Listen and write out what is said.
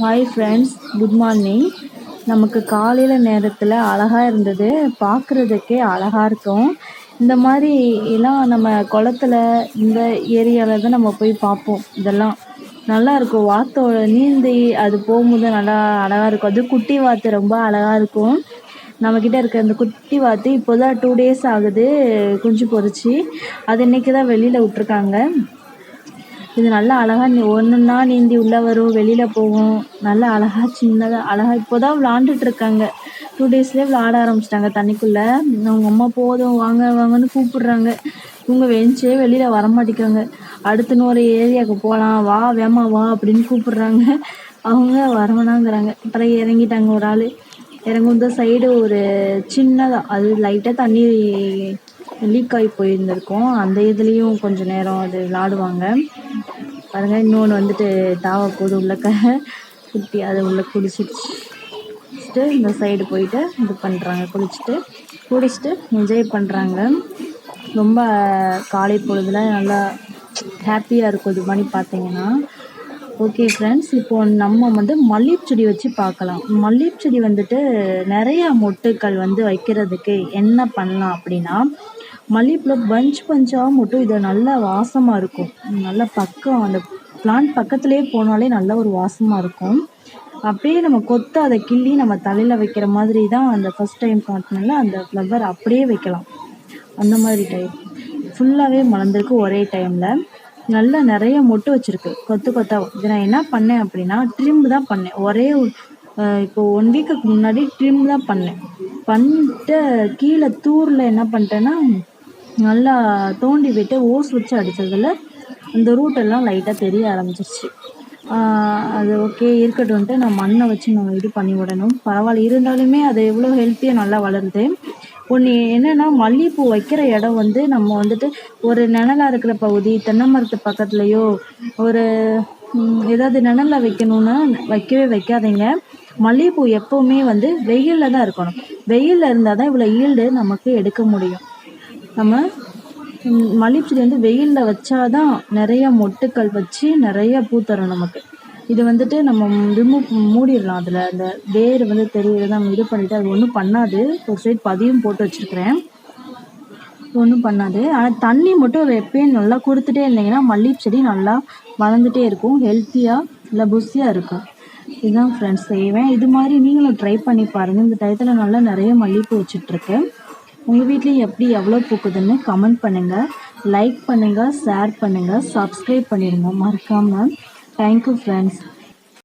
Hi friends good morning நமக்கு காலையில் நேரத்தில் அழகாக இருந்தது. பார்க்குறதுக்கே அழகாக இருக்கும். இந்த மாதிரி எல்லாம் நம்ம குளத்துல இந்த ஏரியாவில் தான் நம்ம போய் பார்ப்போம். இதெல்லாம் நல்லா இருக்கும். வாத்தோட நீந்தி அது போகும்போது நல்லா அழகாக இருக்கும். அது குட்டி வாத்து ரொம்ப அழகாக இருக்கும். நம்மக்கிட்ட இருக்க அந்த குட்டி வாத்து இப்போ தான் டூ டேஸ் ஆகுது. குஞ்சு பொரிச்சு. அது இன்றைக்கி தான் வெளியில் விட்ருக்காங்க இது நல்லா அழகாக நீ ஒன்றுன்னா நீந்தி உள்ளே வரும் வெளியில் போகும் நல்லா அழகாக சின்னதாக அழகாக இப்போ தான் விளாண்டுட்டு இருக்காங்க டூ டேஸ்லேயே விளாட ஆரம்பிச்சிட்டாங்க தண்ணிக்குள்ளே. அவங்க அம்மா போதும் வாங்க வாங்கன்னு கூப்பிடுறாங்க. இவங்க வெஞ்சே வெளியில் வரமாட்டேங்கிறாங்க. அடுத்து ஒரு ஏரியாவுக்கு போகலாம் வா வேமா வா அப்படின்னு கூப்பிடுறாங்க. அவங்க வரவேணாங்கிறாங்க அப்புறம் இறங்கிட்டாங்க ஒரு ஆள். இறங்கும் சைடு ஒரு சின்னதாக அது லைட்டாக தண்ணி லீக் ஆகி போயிருந்திருக்கும். அந்த இதுலேயும் கொஞ்சம் நேரம் அது விளாடுவாங்க. பாருங்கள் இன்னொன்று வந்துட்டு தாவ போது உள்ளக்க குட்டி அதை உள்ளே குடிச்சிடுச்சு இந்த சைடு போயிட்டு இது பண்ணுறாங்க குளிச்சுட்டு குடிச்சிட்டு என்ஜாய் பண்ணுறாங்க ரொம்ப காலை பொழுதுல நல்லா ஹாப்பியாக இருக்கும் இது மாதிரி பார்த்தீங்கன்னா. ஓகே ஃப்ரெண்ட்ஸ் இப்போ நம்ம வந்து மல்லிகைப்பூ செடி வச்சு பார்க்கலாம். மல்லிகைச்செடி வந்துட்டு நிறையா மொட்டுக்கள் வந்து வைக்கிறதுக்கு என்ன பண்ணலாம் அப்படின்னா மல்லிகைப்பூவில் பஞ்ச் பஞ்சாக மட்டும் இது நல்ல வாசமாக இருக்கும். நல்ல பக்கம் அந்த பிளான்ட் பக்கத்துலேயே போனாலே நல்ல ஒரு வாசமாக இருக்கும். அப்படியே நம்ம கொத்து அதை கிள்ளி நம்ம தலையில் வைக்கிற மாதிரி தான் அந்த ஃபஸ்ட் டைம் காட்டினால அந்த ஃப்ளவர் அப்படியே வைக்கலாம். அந்த மாதிரி டைம் ஃபுல்லாகவே மலர்ந்துருக்கு ஒரே டைமில் நல்லா நிறைய மொட்டு வச்சுருக்கு கொத்து கொத்தாக இது நான் என்ன பண்ணேன் அப்படின்னா ட்ரிம் தான் பண்ணேன். ஒரே இப்போ ஒன் வீக்குக்கு முன்னாடி ட்ரிம் தான் பண்ணேன். பண்ணிட்டு கீழே தூரில் என்ன பண்ணிட்டேன்னா நல்லா தோண்டி விட்டு ஓஸ் வச்சு அடித்ததில் அந்த ரூட்டெல்லாம் லைட்டாக தெரிய ஆரம்பிச்சிருச்சு. அது ஓகே இருக்கட்டும்ட்டு நான் மண்ணை வச்சு நம்ம இது பண்ணி விடணும். பரவாயில்ல இருந்தாலுமே அது எவ்வளோ ஹெல்த்தியாக நல்லா வளருது. ஒன்று என்னென்னா மல்லிகைப்பூ வைக்கிற இடம் வந்து நம்ம வந்துட்டு ஒரு நிழலாக இருக்கிற பகுதி தென்னை மரத்து பக்கத்துலேயோ ஒரு ஏதாவது நிழலில் வைக்கணும்னா வைக்கவே வைக்காதீங்க. மல்லிகைப்பூ எப்போவுமே வந்து வெயிலில் தான் இருக்கணும். வெயிலில் இருந்தால் தான் இவ்வளோ ஈல்டு நமக்கு எடுக்க முடியும். நம்ம மல்லிகைப்பெடி வந்து வெயிலில் வச்சா தான் நிறைய மொட்டுக்கள் வச்சு நிறைய பூ தரும் நமக்கு. இது வந்துட்டு நம்ம ரிமூவ் மூடிடலாம். அதில் அந்த வேர் வந்து தெரியுது நம்ம இது பண்ணிவிட்டு அது ஒன்றும் பண்ணாது. ஒரு சைட் பதியும் போட்டு வச்சுருக்கிறேன். ஒன்றும் பண்ணாது. ஆனால் தண்ணி மட்டும் எப்பயும் நல்லா கொடுத்துட்டே இருந்தீங்கன்னா மல்லிகைப்பூ செடி நல்லா வளர்ந்துட்டே இருக்கும். ஹெல்த்தியாக இல்லை புஷியாக இருக்கும். இதுதான் ஃப்ரெண்ட்ஸ் செய்வேன். இது மாதிரி நீங்களும் ட்ரை பண்ணி பாருங்கள் இந்த டயத்தில் நல்லா நிறைய மல்லிகைப்பூ வச்சுட்ருக்கு உங்கள் வீட்லேயும் எப்படி எவ்வளோ பூக்குதுன்னு கமெண்ட் பண்ணுங்கள் லைக் பண்ணுங்கள் ஷேர் பண்ணுங்கள் சப்ஸ்கிரைப் பண்ணிடுங்க. மறக்காமல் தேங்க்யூ ஃப்ரெண்ட்ஸ்